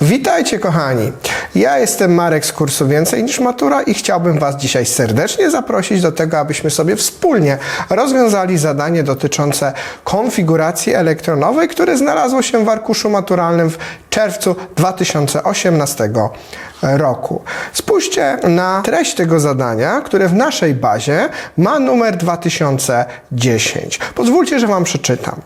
Witajcie kochani, ja jestem Marek z kursu Więcej niż Matura i chciałbym Was dzisiaj serdecznie zaprosić do tego, abyśmy sobie wspólnie rozwiązali zadanie dotyczące konfiguracji elektronowej, które znalazło się w arkuszu maturalnym w czerwcu 2018 roku. Spójrzcie na treść tego zadania, które w naszej bazie ma numer 2010. Pozwólcie, że Wam przeczytam.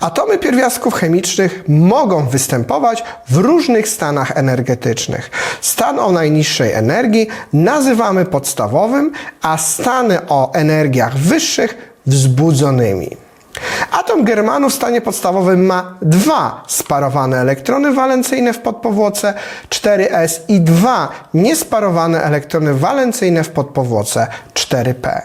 Atomy pierwiastków chemicznych mogą występować w różnych stanach energetycznych. Stan o najniższej energii nazywamy podstawowym, a stany o energiach wyższych wzbudzonymi. Atom germanu w stanie podstawowym ma dwa sparowane elektrony walencyjne w podpowłoce 4s i dwa niesparowane elektrony walencyjne w podpowłoce 4p.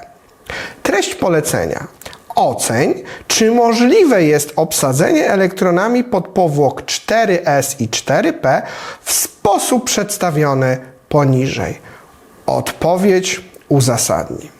Treść polecenia. Oceń, czy możliwe jest obsadzenie elektronami podpowłok 4s i 4p w sposób przedstawiony poniżej. Odpowiedź uzasadni.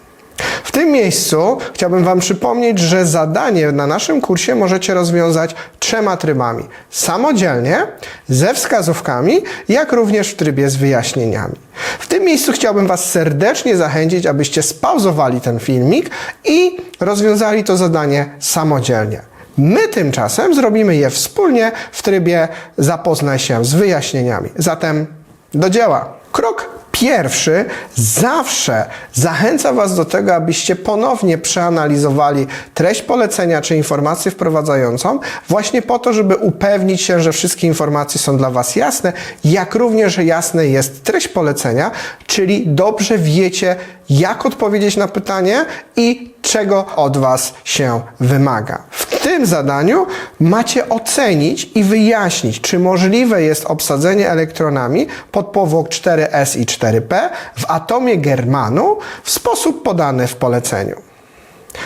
W tym miejscu chciałbym Wam przypomnieć, że zadanie na naszym kursie możecie rozwiązać trzema trybami: samodzielnie, ze wskazówkami, jak również w trybie z wyjaśnieniami. W tym miejscu chciałbym Was serdecznie zachęcić, abyście spauzowali ten filmik i rozwiązali to zadanie samodzielnie. My tymczasem zrobimy je wspólnie w trybie zapoznaj się z wyjaśnieniami. Zatem do dzieła. Krok Pierwszy zawsze zachęca Was do tego, abyście ponownie przeanalizowali treść polecenia czy informację wprowadzającą, właśnie po to, żeby upewnić się, że wszystkie informacje są dla Was jasne, jak również jasne jest treść polecenia, czyli dobrze wiecie, jak odpowiedzieć na pytanie i czego od Was się wymaga. W tym zadaniu macie ocenić i wyjaśnić, czy możliwe jest obsadzenie elektronami podpowłok 4s i 4p w atomie germanu w sposób podany w poleceniu.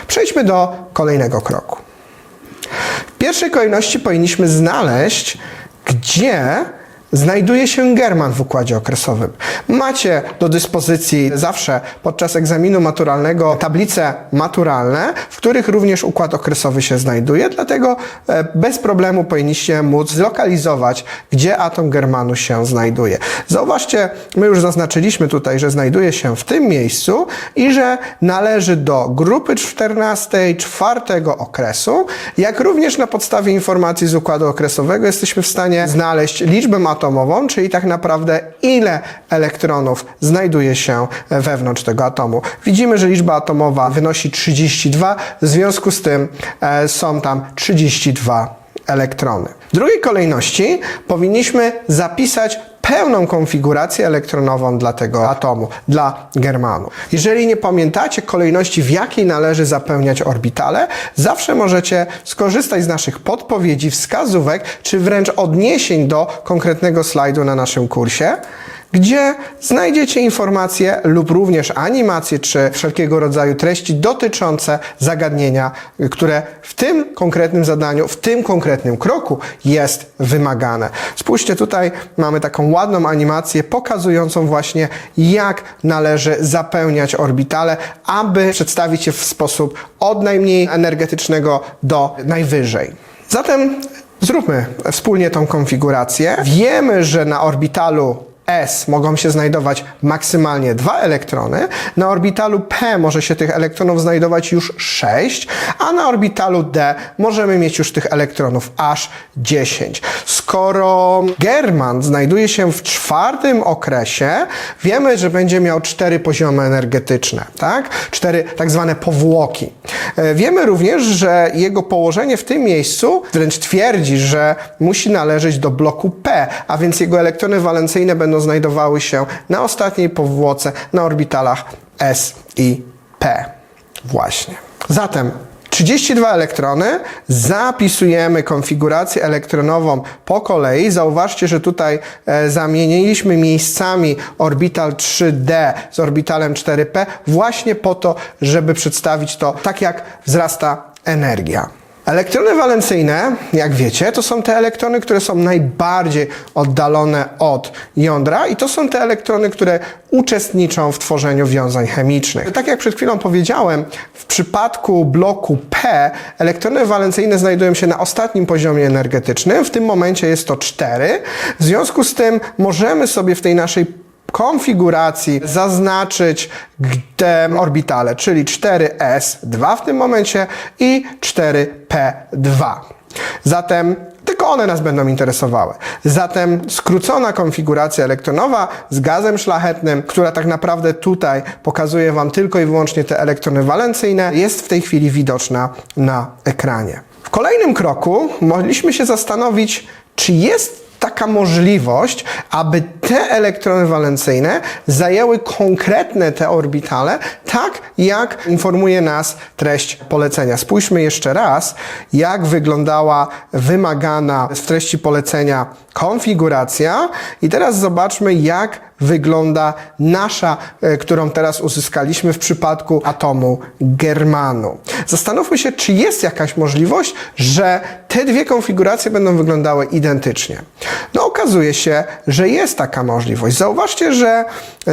Przejdźmy do kolejnego kroku. W pierwszej kolejności powinniśmy znaleźć, gdzie znajduje się German w układzie okresowym. Macie do dyspozycji zawsze podczas egzaminu maturalnego tablice maturalne, w których również układ okresowy się znajduje, dlatego e, bez problemu powinniście móc zlokalizować, gdzie atom Germanu się znajduje. Zauważcie, my już zaznaczyliśmy tutaj, że znajduje się w tym miejscu i że należy do grupy 14 czwartego okresu, jak również na podstawie informacji z układu okresowego jesteśmy w stanie znaleźć liczbę atomową, czyli tak naprawdę ile elektronów znajduje się wewnątrz tego atomu. Widzimy, że liczba atomowa wynosi 32, w związku z tym e, są tam 32 elektrony. W drugiej kolejności powinniśmy zapisać pełną konfigurację elektronową dla tego atomu, dla Germanu. Jeżeli nie pamiętacie kolejności, w jakiej należy zapełniać orbitale, zawsze możecie skorzystać z naszych podpowiedzi, wskazówek, czy wręcz odniesień do konkretnego slajdu na naszym kursie gdzie znajdziecie informacje lub również animacje czy wszelkiego rodzaju treści dotyczące zagadnienia, które w tym konkretnym zadaniu, w tym konkretnym kroku jest wymagane. Spójrzcie, tutaj mamy taką ładną animację pokazującą właśnie, jak należy zapełniać orbitale, aby przedstawić je w sposób od najmniej energetycznego do najwyżej. Zatem zróbmy wspólnie tą konfigurację. Wiemy, że na orbitalu S mogą się znajdować maksymalnie dwa elektrony, na orbitalu P może się tych elektronów znajdować już 6, a na orbitalu D możemy mieć już tych elektronów aż 10. Skoro German znajduje się w czwartym okresie, wiemy, że będzie miał cztery poziomy energetyczne, tak? Cztery tak zwane powłoki. E, Wiemy również, że jego położenie w tym miejscu wręcz twierdzi, że musi należeć do bloku P, a więc jego elektrony walencyjne będą znajdowały się na ostatniej powłoce na orbitalach S i P. Właśnie. Zatem 32 elektrony, zapisujemy konfigurację elektronową po kolei. Zauważcie, że tutaj e, zamieniliśmy miejscami orbital 3D z orbitalem 4P właśnie po to, żeby przedstawić to tak, jak wzrasta energia. Elektrony walencyjne, jak wiecie, to są te elektrony, które są najbardziej oddalone od jądra i to są te elektrony, które uczestniczą w tworzeniu wiązań chemicznych. Tak jak przed chwilą powiedziałem, w przypadku bloku P elektrony walencyjne znajdują się na ostatnim poziomie energetycznym, w tym momencie jest to 4. W związku z tym możemy sobie w tej naszej konfiguracji zaznaczyć te orbitale, czyli 4s2 w tym momencie i 4p2. Zatem tylko one nas będą interesowały. Zatem skrócona konfiguracja elektronowa z gazem szlachetnym, która tak naprawdę tutaj pokazuje Wam tylko i wyłącznie te elektrony walencyjne, jest w tej chwili widoczna na ekranie. W kolejnym kroku mogliśmy się zastanowić, czy jest taka możliwość, aby te elektrony walencyjne zajęły konkretne te orbitale, tak jak informuje nas treść polecenia. Spójrzmy jeszcze raz, jak wyglądała wymagana w treści polecenia konfiguracja i teraz zobaczmy, jak wygląda nasza, e, którą teraz uzyskaliśmy w przypadku atomu germanu. Zastanówmy się, czy jest jakaś możliwość, że te dwie konfiguracje będą wyglądały identycznie. No okazuje się, że jest taka możliwość. Zauważcie, że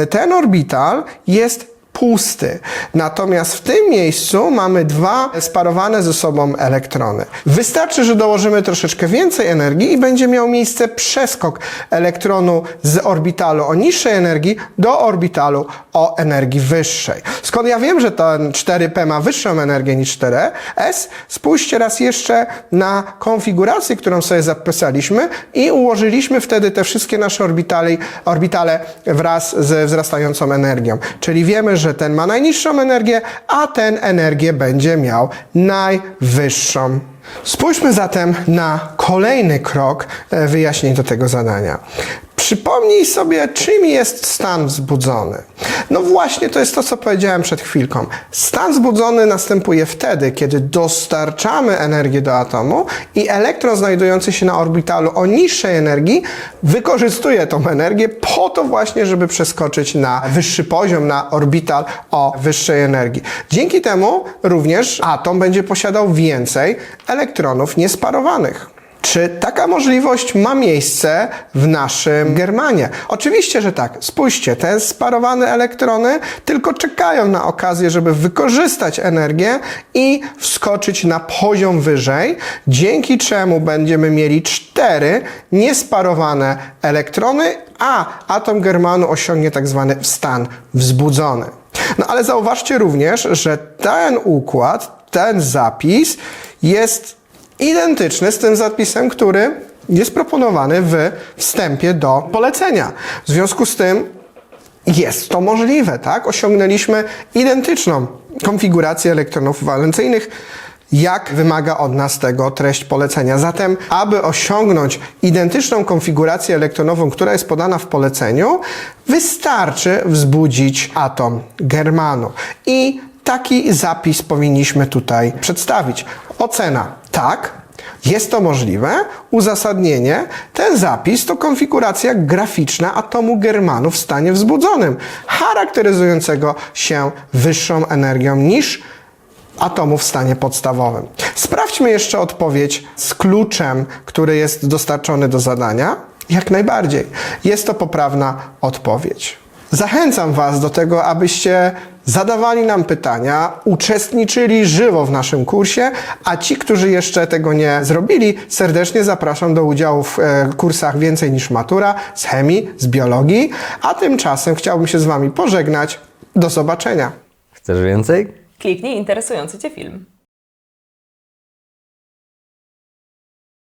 ten orbital jest pusty. Natomiast w tym miejscu mamy dwa sparowane ze sobą elektrony. Wystarczy, że dołożymy troszeczkę więcej energii i będzie miał miejsce przeskok elektronu z orbitalu o niższej energii do orbitalu o energii wyższej. Skąd ja wiem, że ten 4P ma wyższą energię niż 4S? Spójrzcie raz jeszcze na konfigurację, którą sobie zapisaliśmy i ułożyliśmy wtedy te wszystkie nasze orbitale, orbitale wraz ze wzrastającą energią. Czyli wiemy, że ten ma najniższą energię, a ten energię będzie miał najwyższą. Spójrzmy zatem na kolejny krok e, wyjaśnień do tego zadania. Przypomnij sobie, czym jest stan wzbudzony. No właśnie, to jest to, co powiedziałem przed chwilką. Stan wzbudzony następuje wtedy, kiedy dostarczamy energię do atomu i elektron znajdujący się na orbitalu o niższej energii wykorzystuje tą energię po to właśnie, żeby przeskoczyć na wyższy poziom, na orbital o wyższej energii. Dzięki temu również atom będzie posiadał więcej elektronów niesparowanych. Czy taka możliwość ma miejsce w naszym Germanie? Oczywiście, że tak. Spójrzcie, te sparowane elektrony tylko czekają na okazję, żeby wykorzystać energię i wskoczyć na poziom wyżej, dzięki czemu będziemy mieli cztery niesparowane elektrony, a atom Germanu osiągnie tak zwany stan wzbudzony. No ale zauważcie również, że ten układ, ten zapis jest identyczny z tym zapisem, który jest proponowany w wstępie do polecenia. W związku z tym jest to możliwe, tak? Osiągnęliśmy identyczną konfigurację elektronów walencyjnych, jak wymaga od nas tego treść polecenia. Zatem, aby osiągnąć identyczną konfigurację elektronową, która jest podana w poleceniu, wystarczy wzbudzić atom germanu. I taki zapis powinniśmy tutaj przedstawić. Ocena tak, jest to możliwe. Uzasadnienie. Ten zapis to konfiguracja graficzna atomu germanu w stanie wzbudzonym, charakteryzującego się wyższą energią niż atomu w stanie podstawowym. Sprawdźmy jeszcze odpowiedź z kluczem, który jest dostarczony do zadania. Jak najbardziej. Jest to poprawna odpowiedź. Zachęcam Was do tego, abyście zadawali nam pytania, uczestniczyli żywo w naszym kursie, a ci, którzy jeszcze tego nie zrobili, serdecznie zapraszam do udziału w e, kursach Więcej niż Matura z chemii, z biologii, a tymczasem chciałbym się z Wami pożegnać. Do zobaczenia. Chcesz więcej? Kliknij interesujący Cię film.